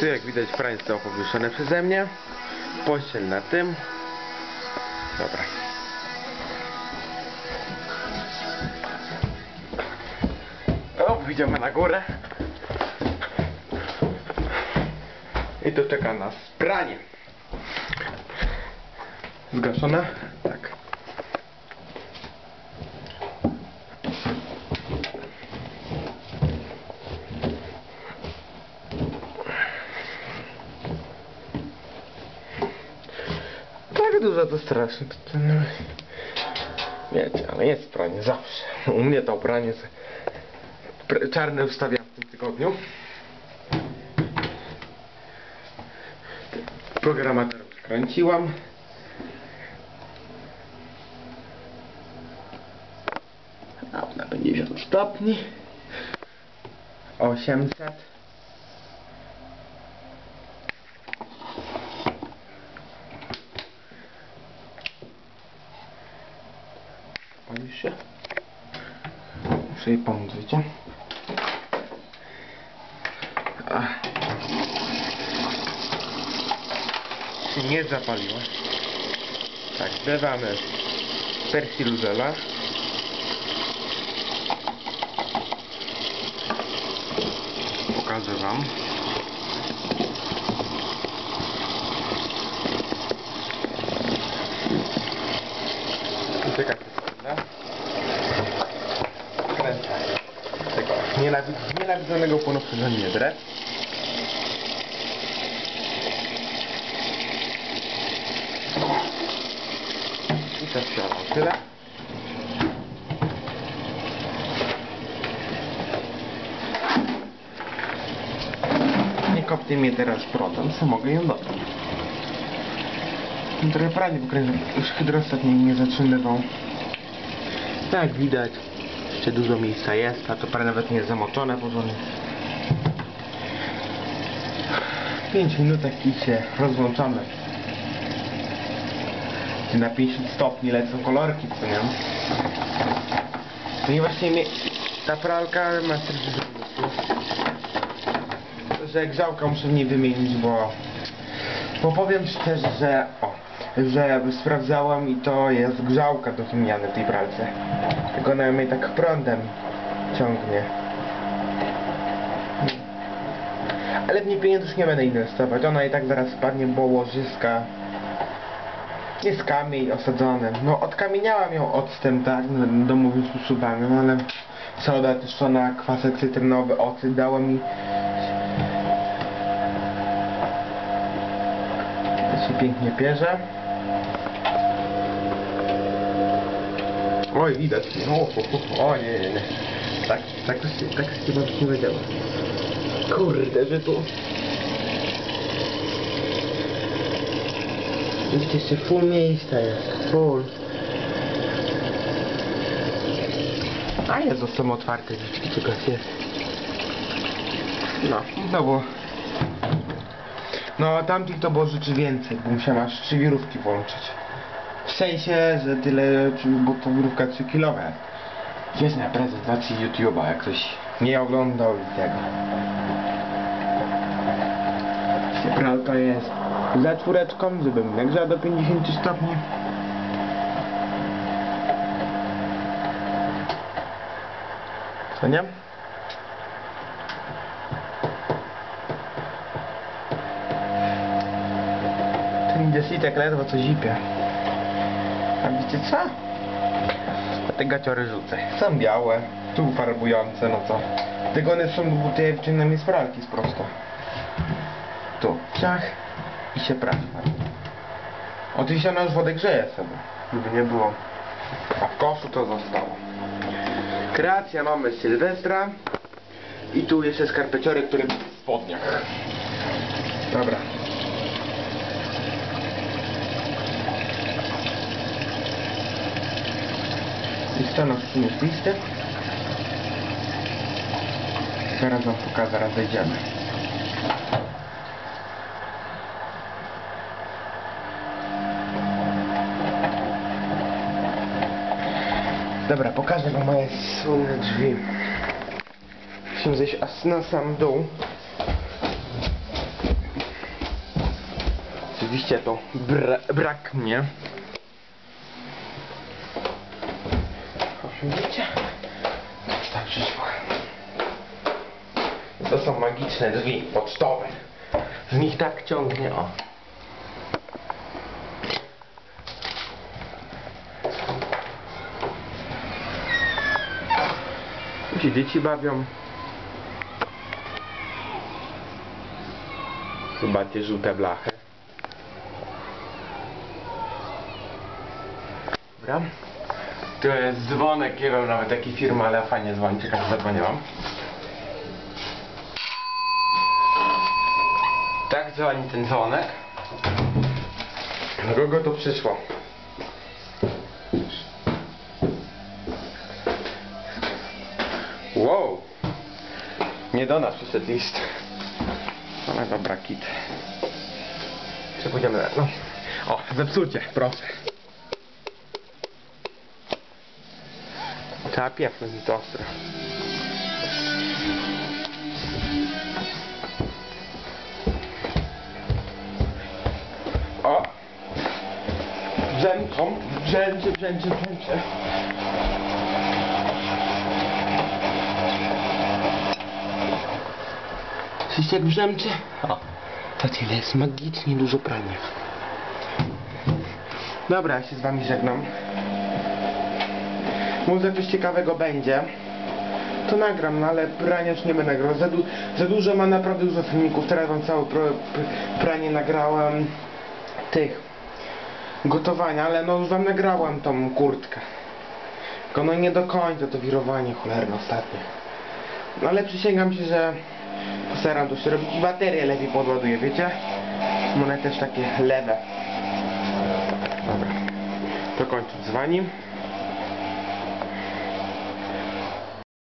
Tu jak widać pranie zostało powieszone przeze mnie. Pościel na tym. Dobra. O, idziemy na górę. I tu czeka nas pranie. Zgaszone? Tak. Tak dużo to strasznie. Nie... Wiecie, ale jest pranie zawsze. U mnie to pranie czarne ustawiam w tym tygodniu. Programator kręciłam. A na 50 stopni. 800. się. Muszę jej pomóc, wiecie? Ach. Nie zapaliła. Tak, dodawamy persiluzela. Pokażę wam. Nienawid- nienawidzonego płynu przez niedrę. I to wsiadam tyle. Nie kopnie mnie teraz prądem, co mogę ją dodać. Trochę pranie pokręcam, już hydrostat mnie nie zatrzymywał. Tak widać, jeszcze dużo miejsca jest, a to parę nawet nie jest zamoczone porządnie. 5 minutek i się rozłączamy. Na 50 stopni lecą kolorki, co nie? No i właśnie mnie, ta pralka ma dużo że grzałka muszę w niej wymienić, bo bo powiem szczerze, że o, że sprawdzałam i to jest grzałka do wymiany w tej pralce. Tylko ona mnie tak prądem ciągnie. Ale w niej pieniędzy już nie będę inwestować. Ona i tak zaraz spadnie, bo łożyska jest kamień osadzony. No odkamieniałam ją octem, tak, domowym sposobem, ale soda tuszona, kwasek cytrynowy, ocet dała mi się pięknie pierze. Oj, widać. O, o, o, o nie, nie, nie. Tak, tak to się, tak się chyba nie wiedziała. Kurde, że tu... Widzicie, jeszcze full miejsca jest. Full. A jest zostało otwarte, drzwiczki tylko jest. No, no bo... No, tamtych to było rzeczy więcej, bo musiałem aż trzy wirówki włączyć. W sensie, że tyle, bo to wirówka 3 kilowe. Jest na prezentacji YouTube'a, jak ktoś nie oglądał tego. Pralka jest za czwóreczką, żebym nagrzał do 50 stopni. Co nie? Ten Jessitek ledwo co zipie. A wiecie co? Te gaciory rzucę. Są białe, tu farbujące, no co? Tylko one są, wyciągnę z pralki z prosto. Tu, ciach i się prawie. Oczywiście ona już wodę grzeje sobie, żeby nie było. A w koszu to zostało. Kreacja mamy z Sylwestra. I tu jeszcze skarpeciory, które były w spodniach. Dobra. I stanął w sumie z listy. Zaraz wam pokażę, zaraz zejdziemy. Dobra, pokażę wam moje słynne drzwi. Musimy zejść na sam dół. Oczywiście to bra brak mnie. O, Widzicie? Coś tak przyszło. To są magiczne drzwi pocztowe. Z nich tak ciągnie, o. Tu się dzieci bawią. Zobaczcie żółte blachy. Dobra. Tu jest dzwonek, nie wiem nawet jaki firma, ale fajnie dzwoni, ciekawe zadzwoniłam. Tak dzwoni ten dzwonek. Do kogo to przyszło? Wow! Nie do nas przyszedł list. Ale dobra, kit. Czy pójdziemy? No. O, zepsucie, proszę. Mi to ostro. O! Brzęczą, brzęczy, brzęczy, brzęczy. Słyszycie jak brzęczy? O, to tyle jest magicznie dużo prania. Dobra, ja się z wami żegnam. Może coś ciekawego będzie. To nagram, no ale prania już nie będę nagrał. Za, du za dużo mam naprawdę dużo filmików. Teraz wam całe pr pranie nagrałem tych gotowania, ale no już wam nagrałem tą kurtkę. Tylko no nie do końca to wirowanie cholerne ostatnie. No ale przysięgam się, że postaram to się robić i baterie lepiej podładuję, wiecie? One też takie lewe. Dobra. To kończę z wami.